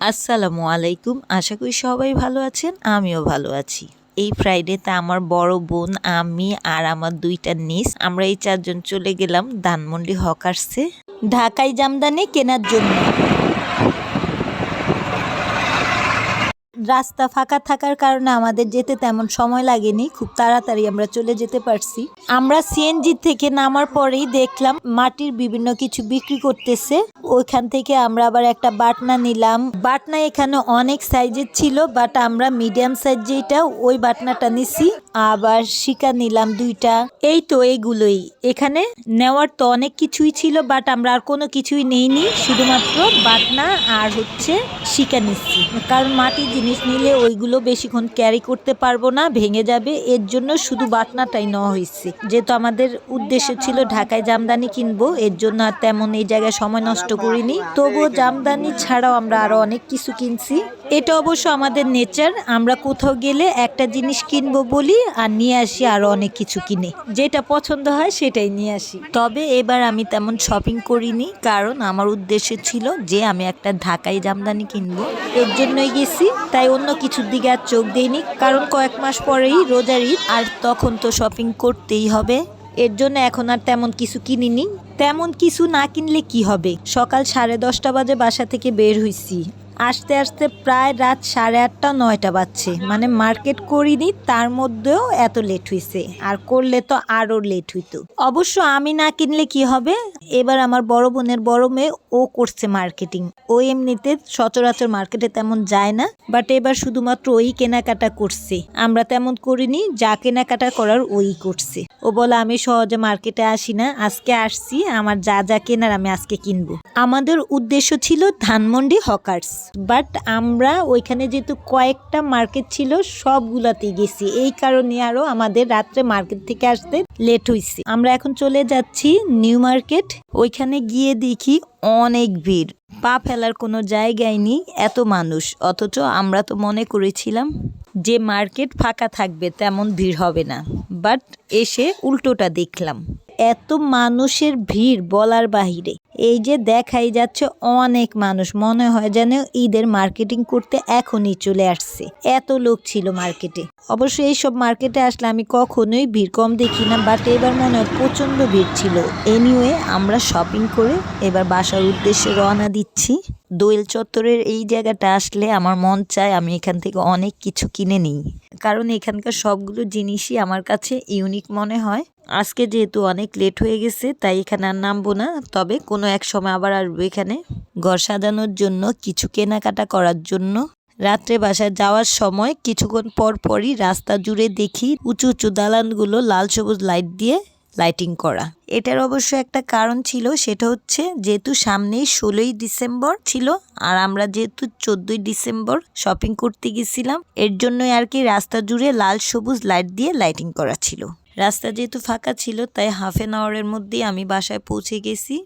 আসসালামু আলাইকুম। আশা করি সবাই ভালো আছেন, আমিও ভালো আছি। এই ফ্রাইডেতে আমার বড় বোন, আমি আর আমার দুইটা নিস আমরা এই চারজন চলে গেলাম ধানমন্ডি হকার্সে ঢাকাই জামদানি কেনার জন্য। রাস্তা ফাঁকা থাকার কারণে আমাদের যেতে তেমন সময় লাগেনি, খুব তাড়াতাড়ি আমরা চলে যেতে পারছি। আমরা সিএনজি থেকে নামার পরেই দেখলাম মাটির বিভিন্ন কিছু বিক্রি করতেছে। ওইখান থেকে আমরা আবার একটা বাটনা নিলাম। বাটনা এখানে অনেক সাইজের ছিল বাট আমরা মিডিয়াম সাইজ যেটা ওই বাটনাটা নিছি। আবার শিকা নিলাম দুইটা। এই তো এইগুলোই এখানে নেওয়ার তো অনেক কিছুই ছিল বাট আমরা আর কোনো কিছুই নেইনি। শুধুমাত্র বাটনা আর হচ্ছে শিকা নিচ্ছি। কারণ মাটির জিনিস নিলে ওইগুলো বেশিক্ষণ ক্যারি করতে পারব না, ভেঙে যাবে। এর জন্য শুধু বাটনাটাই নেওয়া হয়েছে। যেহেতু আমাদের উদ্দেশ্য ছিল ঢাকায় জামদানি কিনবো, এর জন্য আর তেমন এই জায়গায় সময় নষ্ট করিনি। তবুও জামদানি ছাড়াও আমরা আরও অনেক কিছু কিনছি। এটা অবশ্য আমাদের নেচার। আমরা কোথাও গেলে একটা জিনিস কিনবো বলি আর নিয়ে আসি আরও অনেক কিছু কিনে। যেটা পছন্দ হয় সেটাই নিয়ে আসি। তবে এবার আমি তেমন শপিং করিনি, কারণ আমার উদ্দেশ্য ছিল যে আমি একটা ঢাকাই জামদানি কিনবো। এর জন্যই গেছি, তাই অন্য কিছুর দিকে আর চোখ দিইনি, কারণ কয়েক মাস পরেই রোজার ঈদ, আর তখন তো শপিং করতেই হবে। এর জন্য এখন আর তেমন কিছু কিনিনি। তেমন কিছু না কিনলে কি হবে? সকাল সাড়ে দশটা বাজে বাসা থেকে বের হইছি। আসতে আসতে প্রায় রাত সাড়ে আটটা, নয়টা বাজছে। মানে মার্কেট করিনি, তার মধ্যেও এত লেট হইছে। আর করলে তো আরও লেট হইতো। অবশ্য আমি না কিনলে কি হবে? এবার আমার বড় বোনের বড় মেয়ে, ও করছে মার্কেটিং ও এমনিতে সচরাচর মার্কেটে তেমন যায় না বাট এবার শুধুমাত্র ওই কেনাকাটা করছে। আমরা তেমন করিনি, যা কেনাকাটা করার ওই করছে। ও বলে, আমি সহজে মার্কেটে আসি না, আজকে আসছি আমার যা যা কেনার আমি আজকে কিনবো। আমাদের উদ্দেশ্য ছিল ধানমন্ডি হকার্স। বাট আমরা ওইখানে যেহেতু কয়েকটা মার্কেট ছিল, সবগুলাতেই গেছি। এই কারণে আরও আমাদের রাত্রে মার্কেট থেকে আসতে লেট হয়েছে আমরা এখন চলে যাচ্ছি নিউ মার্কেট। ওইখানে গিয়ে দেখি অনেক ভিড়। পা ফেলার কোনো জায়গায় নেই, এত মানুষ। অথচ আমরা তো মনে করেছিলাম যে মার্কেট ফাঁকা থাকবে, তেমন ভিড় হবে না। বাট এসে উল্টোটা দেখলাম। এত মানুষের ভিড় বলার বাহিরে। এই যে দেখাই যাচ্ছে অনেক মানুষ, মনে হয় যেন ঈদের মার্কেটিং করতে এখনই চলে আসছে। এত লোক ছিল মার্কেটে অবশ্য এইসব মার্কেটে আসলে আমি কখনোই ভিড় কম দেখি না বাট এবার মনে হয় প্রচণ্ড ভিড় ছিল। এনিওয়ে আমরা শপিং করে এবার বাসার উদ্দেশ্যে রওনা দিচ্ছি। দোয়েল চত্বরের এই জায়গাটা আসলে আমার মন চায় আমি এখান থেকে অনেক কিছু কিনে নিই। কারণ এখানকার সবগুলো জিনিসই আমার কাছে ইউনিক মনে হয়। আজকে যেহেতু অনেক লেট হয়ে গেছে, তাই এখানে আর নামবো না। তবে কোনো এক সময় আবার আসব এখানে। ঘর সাজানোর জন্য, কিছু কেনাকাটা করার জন্য। রাত্রে বাসায় যাওয়ার সময় কিছুক্ষণ পর পরই রাস্তা জুড়ে দেখি উঁচু উঁচু দালানগুলো লাল সবুজ লাইট দিয়ে। লাইটিং করা। এটার অবশ্য একটা কারণ ছিল, সেটা হচ্ছে যেহেতু সামনেই ষোলোই ডিসেম্বর ছিল, আর আমরা যেহেতু চোদ্দই ডিসেম্বর শপিং করতে গেছিলাম, এর জন্যই আর কি রাস্তা জুড়ে লাল সবুজ লাইট দিয়ে লাইটিং করা ছিল। রাস্তা যেহেতু ফাঁকা ছিল, তাই হাফ এন আওয়ারের মধ্যেই আমি বাসায় পৌঁছে গেছি।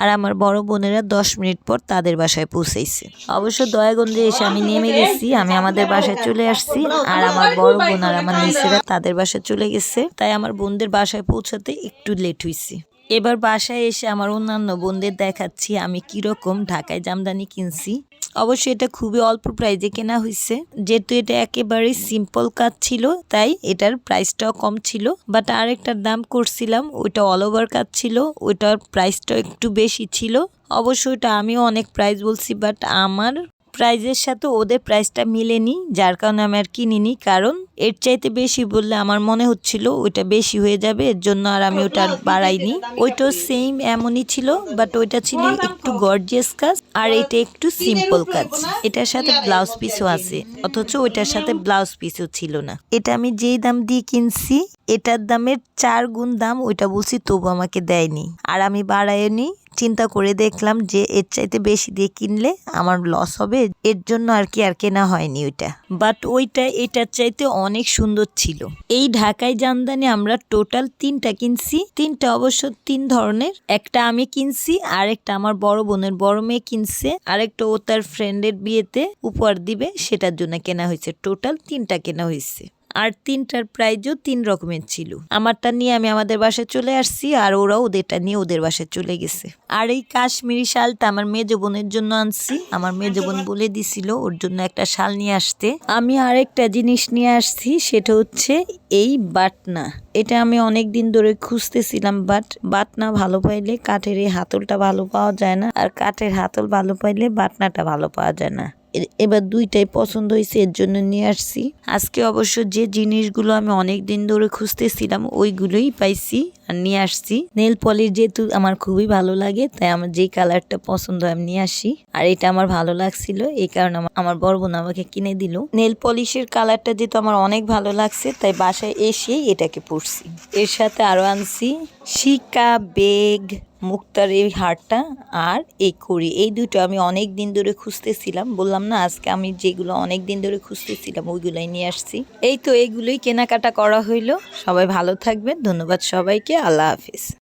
আর আমার বড় বোনেরা দশ মিনিট পর তাদের বাসায় পৌঁছাইছে। অবশ্য দয়াগঞ্জে এসে আমি নেমে গেছি, আমি আমাদের বাসায় চলে আসছি আর আমার বড় বোন আর আমার নিচেরা তাদের বাসায় চলে গেছে, তাই আমার বোনদের বাসায় পৌঁছাতে একটু লেট হয়েছি এবার বাসায় এসে আমার অন্যান্য বোনদের দেখাচ্ছি আমি কীরকম ঢাকায় জামদানি কিনছি। অবশ্যই এটা খুবই অল্প প্রাইজে কেনা হয়েছে যেহেতু এটা একেবারে সিম্পল কাজ ছিল, তাই এটার প্রাইসটাও কম ছিল। বাট আরেকটার দাম করছিলাম, ওইটা অল ওভার কাজ ছিল, ওইটার প্রাইসটাও একটু বেশি ছিল। অবশ্য ওইটা আমিও অনেক প্রাইস বলছি বাট আমার প্রাইজের সাথে ওদের প্রাইসটা মিলেনি, যার কারণে আমি আর কিনিনি। কারণ এর চাইতে বেশি বললে আমার মনে হচ্ছিল ওইটা বেশি হয়ে যাবে, এর জন্য আর আমি ওটা বাড়াইনি। ওইটাও সেম এমনই ছিল বাট ওইটা ছিল একটু গর্জিয়াস কাজ, আর এটা একটু সিম্পল কাজ। এটার সাথে ব্লাউজ পিসও আছে, অথচ ওইটার সাথে ব্লাউজ পিসও ছিল না। এটা আমি যেই দাম দিয়ে কিনছি, এটার দামের চার গুণ দাম ওইটা বলছি, তবু আমাকে দেয়নি। আর আমি বাড়াইনি চিন্তা করে দেখলাম যে এর চাইতে বেশি দিয়ে কিনলে আমার লস হবে। এর জন্য আর কি আর কেনা হয়নি ওইটা। বাট ওইটা এটার চাইতে অনেক সুন্দর ছিল। এই ঢাকায় জামদানি আমরা টোটাল তিনটা কিনছি। তিনটা অবশ্য তিন ধরনের। একটা আমি কিনছি আর একটা আমার বড় বোনের বড় মেয়ে কিনছে। আরেকটা ও তার ফ্রেন্ডের বিয়েতে উপহার দিবে, সেটার জন্য কেনা হয়েছে। টোটাল তিনটা কেনা হয়েছে। আর তিনটার প্রাইজও তিন রকমের ছিল। আমারটা নিয়ে আমি আমাদের বাসায় চলে আসছি আর ওরা ওদেরটা নিয়ে ওদের বাসায় চলে গেছে। আর এই কাশ্মীরি শালটা আমার মেজ বোনের জন্য আনছি। আমার মেজ বোন বলে দিছিল ওর জন্য একটা শাল নিয়ে আসতে। আমি আরেকটা জিনিস নিয়ে আসছি, সেটা হচ্ছে এই বাটনা। এটা আমি অনেক দিন ধরে খুঁজতেছিলাম, বাট বাটনা ভালো পাইলে কাঠের এই হাতলটা ভালো পাওয়া যায় না। আর কাঠের হাতল ভালো পাইলে বাটনাটা ভালো পাওয়া যায় না। এবার দুইটাই পছন্দ হয়েছে, এর জন্য নিয়ে আসছি। আজকে অবশ্য যে জিনিসগুলো আমি অনেক দিন ধরে খুঁজতেছিলাম, ওইগুলোই পাইছি আর নিয়ে আসছি। নেল পলিশ যেহেতু আমার খুবই ভালো লাগে, তাই আমার যেই কালারটা পছন্দ আমি নিয়ে আসি। আর এটা আমার ভালো লাগছিল, এই কারণে আমার- বড় বোন আমাকে কিনে দিল। নেল পলিশের কালারটা যেহেতু আমার অনেক ভালো লাগছে, তাই বাসায় এসেই এটাকে পরছি। এর সাথে আরও আনছি শিকা বেগ মুক্তার এই হারটা আর এই কড়ি। এই দুটো আমি অনেক দিন ধরে খুঁজতেছিলাম। বললাম, না, আজকে আমি যেগুলো অনেক দিন ধরে খুঁজতেছিলাম, ওইগুলোই নিয়ে আসছি। এই তো এইগুলোই কেনাকাটা করা হইল। সবাই ভালো থাকবেন। ধন্যবাদ সবাইকে। আল্লাহ হাফিজ।